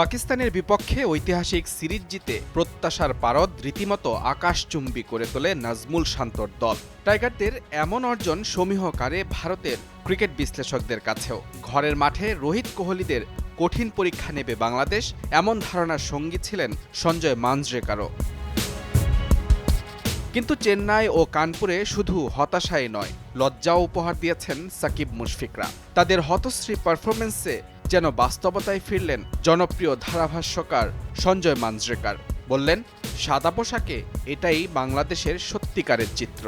পাকিস্তানের বিপক্ষে ঐতিহাসিক সিরিজ জিতে প্রত্যাশার পারদ রীতিমতো আকাশচুম্বী করে তোলে নাজমুল শান্তর দল। টাইগারদের এমন অর্জন সমীহকারে ভারতের ক্রিকেট বিশ্লেষকদের কাছেও। ঘরের মাঠে রোহিত কোহলিদের কঠিন পরীক্ষা নেবে বাংলাদেশ, এমন ধারণার সঙ্গী ছিলেন সঞ্জয় মানজরেকারও কিন্তু চেন্নাই ও কানপুরে শুধু হতাশাই নয়, লজ্জাও উপহার দিয়েছেন সাকিব মুশফিকরা। তাদের হতশ্রী পারফরমেন্সে যেন বাস্তবতায় ফিরলেন জনপ্রিয় ধারাভাষ্যকার সঞ্জয় মাঞ্জরেকার বললেন সাদা পোশাকে এটাই বাংলাদেশের সত্যিকারের চিত্র।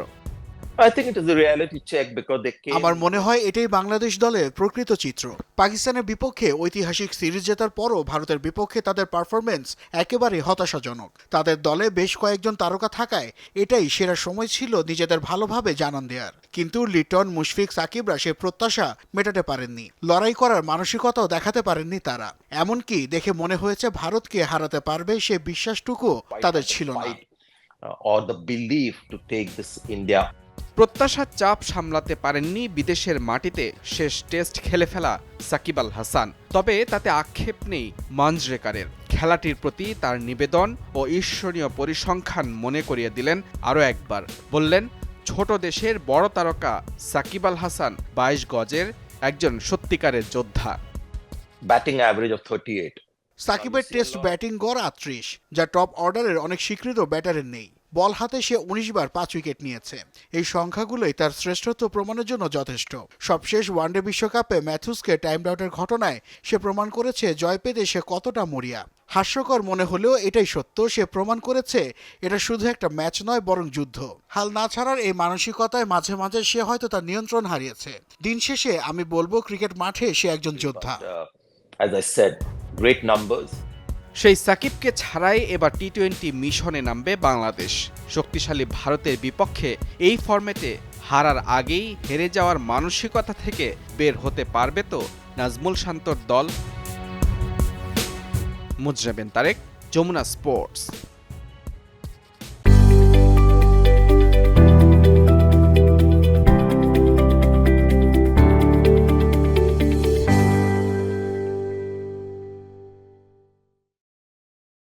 I think it is a reality check because they came. আমার মনে হয় এটাই বাংলাদেশ দলের প্রকৃত চিত্র। পাকিস্তানের বিপক্ষে ঐতিহাসিক সিরিজ জেতার পরও ভারতের বিপক্ষে তাদের পারফরমেন্স একেবারে হতাশাজনক। তাদের দলে বেশ কয়েকজন তারকা থাকায় এটাই সেরা সময় ছিল নিজেদের ভালোভাবে জানান দেওয়ার কিন্তু লিটন মুশফিক সাকিবরা সে প্রত্যাশা মেটাতে পারেননি। লড়াই করার মানসিকতাও দেখাতে পারেননি তারা। এমনকি দেখে মনে হয়েছে ভারতকে হারাতে পারবে সে বিশ্বাসটুকু তাদের ছিল না। Or the belief to take this India প্রত্যাশার চাপ সামলাতে পারেননি বিদেশের মাটিতে শেষ টেস্ট খেলে ফেলা সাকিব আল হাসান। তবে তাতে আক্ষেপ নেই মানজরেকারের খেলাটির প্রতি তার নিবেদন ও ঈশ্বরীয় পরিসংখ্যান মনে করিয়ে দিলেন আরও একবার। বললেন ছোট দেশের বড় তারকা সাকিব আল হাসান বাইশ গজের একজন সত্যিকারের যোদ্ধা। Batting average average of 38. সাকিবের টেস্ট ব্যাটিং গড় আটত্রিশ যা টপ অর্ডারের অনেক স্বীকৃত ব্যাটারের নেই। বল হাতে সে উনিশ বার পাঁচ উইকেট নিয়েছে। এই সংখ্যাগুলোই তার শ্রেষ্ঠত্ব প্রমাণের জন্য যথেষ্ট। সবশেষ ওয়ানডে বিশ্বকাপে ম্যাথুসকে টাইম আউটের ঘটনায় সে প্রমাণ করেছে জয় পেতে সে কতটা মরিয়া। হাস্যকর মনে হলেও এটাই সত্য সে প্রমাণ করেছে এটা শুধু একটা ম্যাচ নয় বরং যুদ্ধ। হাল না ছাড়ার এই মানসিকতায় মাঝে মাঝে সে হয়তো তার নিয়ন্ত্রণ হারিয়েছে। দিন শেষে আমি বলব ক্রিকেট মাঠে সে একজন যোদ্ধা। Uh, as I said, great numbers. সেই সাকিবকে ছাড়াই এবার টি টোয়েন্টি মিশনে নামবে বাংলাদেশ। শক্তিশালী ভারতের বিপক্ষে এই ফর্মেটে হারার আগেই হেরে যাওয়ার মানসিকতা থেকে বের হতে পারবে তো নাজমুল শান্তর দল। মুজরাবেন তারেক, যমুনা স্পোর্টস।